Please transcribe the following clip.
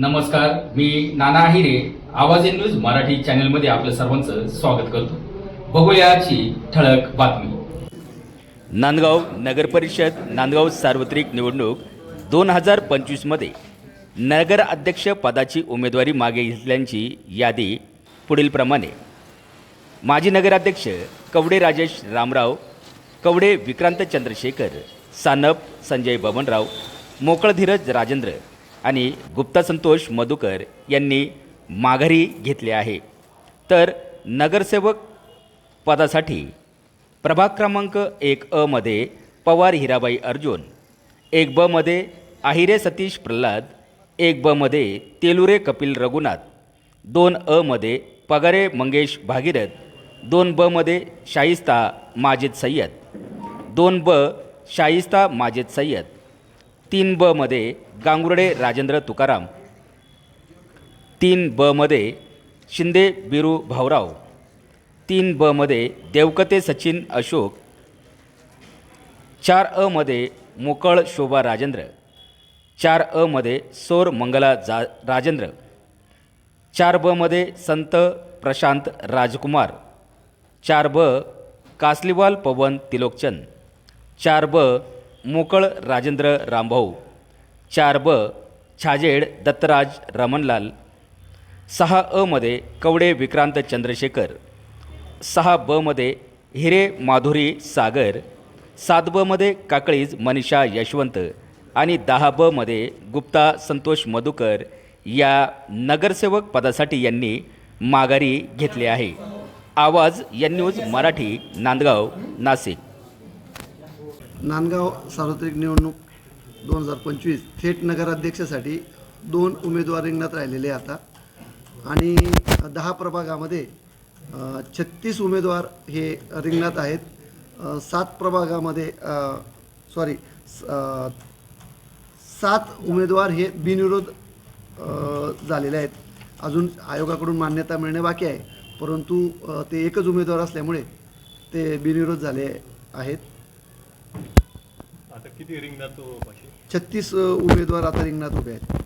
नमस्कार मी नाना आहिरे आवाज in news Marathi चॅनलमध्ये आपलं सर्वांचं स्वागत करतो. बघूयाची ठळक बातमी. नांदगाव नगर परिषद नांदगाव सार्वत्रिक निवडणूक दोन हजार पंचवीसमध्ये नगर अध्यक्ष पदाची उमेदवारी मागे घेतल्यांची यादी पुढीलप्रमाणे माजी नगराध्यक्ष कवडे राजेश रामराव कवडे विक्रांत चंद्रशेखर सानप संजय बबनराव मोकळधीरज राजेंद्र आणि गुप्ता संतोष मधुकर यांनी माघारी घेतले आहे. तर नगरसेवक पदासाठी प्रभाग क्रमांक एक अ मध्ये पवार हिराबाई अर्जुन एक ब मध्ये आहिरे सतीश प्रल्हाद एक ब मध्ये तेलुरे कपिल रघुनाथ दोन अ मध्ये पगारे मंगेश भागीरथ दोन ब मध्ये शाहिस्ता माजिद सय्यद दोन ब शाहिस्ता माजिद सय्यद तीन ब मध्ये गांगुर्डे राजेंद्र तुकाराम. तीन ब मध्ये शिंदे बिरू भाऊराव. तीन ब मध्ये देवकते सचिन अशोक. चार अ मध्ये मोकळ शोभा राजेंद्र. चार अ मध्ये सोर मंगला जा राजेंद्र. चार ब मध्ये संत प्रशांत राजकुमार. चार ब कासलीवाल पवन तिलोकचंद. चार ब मोकळ राजेंद्र रामभाऊ चार ब छाजेड दत्तराज रमणलाल सहा अ मध्ये कवडे विक्रांत चंद्रशेखर सहा ब मध्ये हिरे माधुरी सागर सात बमध्ये काकळीज मनीषा यशवंत आणि दहा ब मध्ये गुप्ता संतोष मधुकर या नगरसेवक पदासाठी यांनी माघारी घेतली आहे. आवाज या न्यूज मराठी नांदगाव नाशिक. नांदगाव सार्वत्रिक निवडणूक दोन हजार पंचवीस थेट नगराध्यक्षासाठी दोन उमेदवार रिंगणात राहिलेले आता. आणि दहा प्रभागामध्ये छत्तीस उमेदवार हे रिंगणात आहेत. सात प्रभागामध्ये सॉरी सात उमेदवार हे बिनविरोध झालेले आहेत. अजून आयोगाकडून मान्यता मिळणे बाकी आहे. परंतु ते एकच उमेदवार असल्यामुळे ते बिनविरोध झाले आहेत. आता किती रिंगणात तो पाचशे छत्तीस उमेदवार आता रिंगणात उभे आहेत.